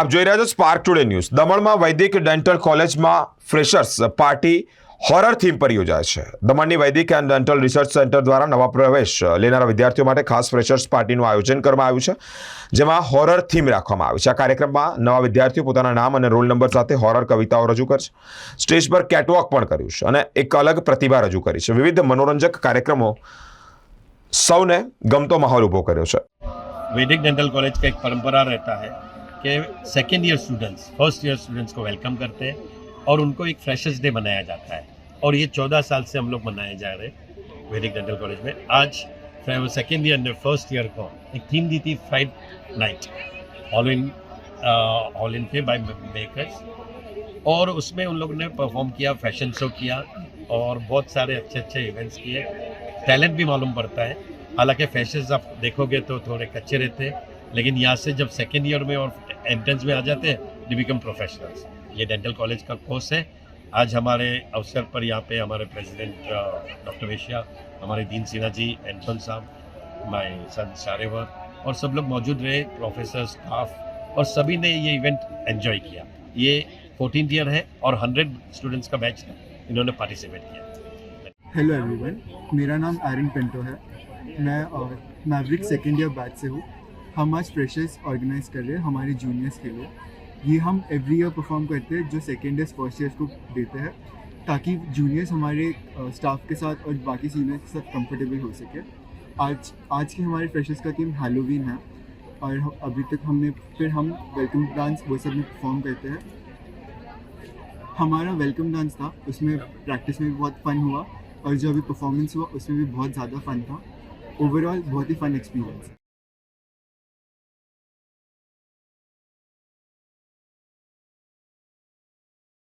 આપ જોઈ રહ્યા છો સ્પાર્ક ટુડે ન્યૂઝ દમણમાં વૈદિક ડેન્ટલ કોલેજમાં ફ્રેશર્સ પાર્ટી હોરર થીમ પર યોજાય છે. દમણની વૈદિક એન્ડ ડેન્ટલ રિસર્ચ સેન્ટર દ્વારા નવા પ્રવેશ લેનારા વિદ્યાર્થીઓ માટે ખાસ ફ્રેશર્સ પાર્ટીનું આયોજન કરવામાં આવ્યું છે, જેમાં હોરર થીમ રાખવામાં આવી છે. આ કાર્યક્રમમાં નવા વિદ્યાર્થીઓ પોતાના નામ અને રોલ નંબર સાથે હોરર કવિતાઓ રજૂ કરશે. સ્ટેજ પર કેટવોક પણ કર્યું છે અને એક અલગ પ્રતિભા રજૂ કરી છે. વિવિધ મનોરંજક કાર્યક્રમો સૌને ગમતો માહોલ ઊભો કર્યો છે. વૈદિક ડેન્ટલ કોલેજ કંઈક પરંપરા રહેતા હૈ. कि second year students first year students को वेलकम करते हैं और उनको एक फ्रेशर्स डे मनाया जाता है। और ये चौदह साल से हम लोग मनाए जा रहे हैं वैदिक डेंटल कॉलेज में। आज सेकेंड ईयर ने फ़र्स्ट ईयर को एक थीम दी थी fright night all in all इन पे बाय मेकर्स और उसमें उन लोगों ने परफॉर्म किया फ़ैशन शो किया और बहुत सारे अच्छे अच्छे इवेंट्स किए। टैलेंट भी मालूम पड़ता है। हालाँकि फैशंस आप देखोगे तो थोड़े कच्चे रहते हैं। लेकिन यहाँ से जब सेकेंड ईयर में और एंट्रेंस में आ जाते हैं दे बिकम प्रोफेशनल्स ये डेंटल कॉलेज का कोर्स है। आज हमारे अवसर पर यहाँ पे हमारे प्रेसिडेंट डॉक्टर वेशिया हमारे दीन सिन्हा जी एंटन साहब माय सन सारेवर और सब लोग मौजूद रहे प्रोफेसर स्टाफ और सभी ने ये इवेंट एंजॉय किया। ये फोर्टीन ईयर है और हंड्रेड स्टूडेंट्स का बैच है। इन्होंने पार्टिसिपेट किया। हेलो एवरीवन मेरा नाम एरन पेंटो है। मैं और मैवरिक सेकेंड ईयर बैच से हूँ। हम आज फ्रेशर्स ऑर्गेनाइज कर रहे हैं हमारे जूनियर्स के लिए। ये हम एवरी ईयर परफॉर्म करते हैं, जो सेकेंड ईयर्स फ़र्स्ट ईयर्स को देते हैं, ताकि जूनियर्स हमारे स्टाफ के साथ और बाकी सीनियर्स के साथ कंफर्टेबल हो सके। आज आज के हमारे फ्रेशर्स का थीम हेलोवीन है, और अभी तक हमने, फिर हम वेलकम डांस वो सब में परफॉर्म करते हैं। हमारा वेलकम डांस था, उसमें प्रैक्टिस में भी बहुत फन हुआ, और जो अभी परफॉर्मेंस हुआ, उसमें भी बहुत ज़्यादा फन था। ओवरऑल बहुत ही फन एक्सपीरियंस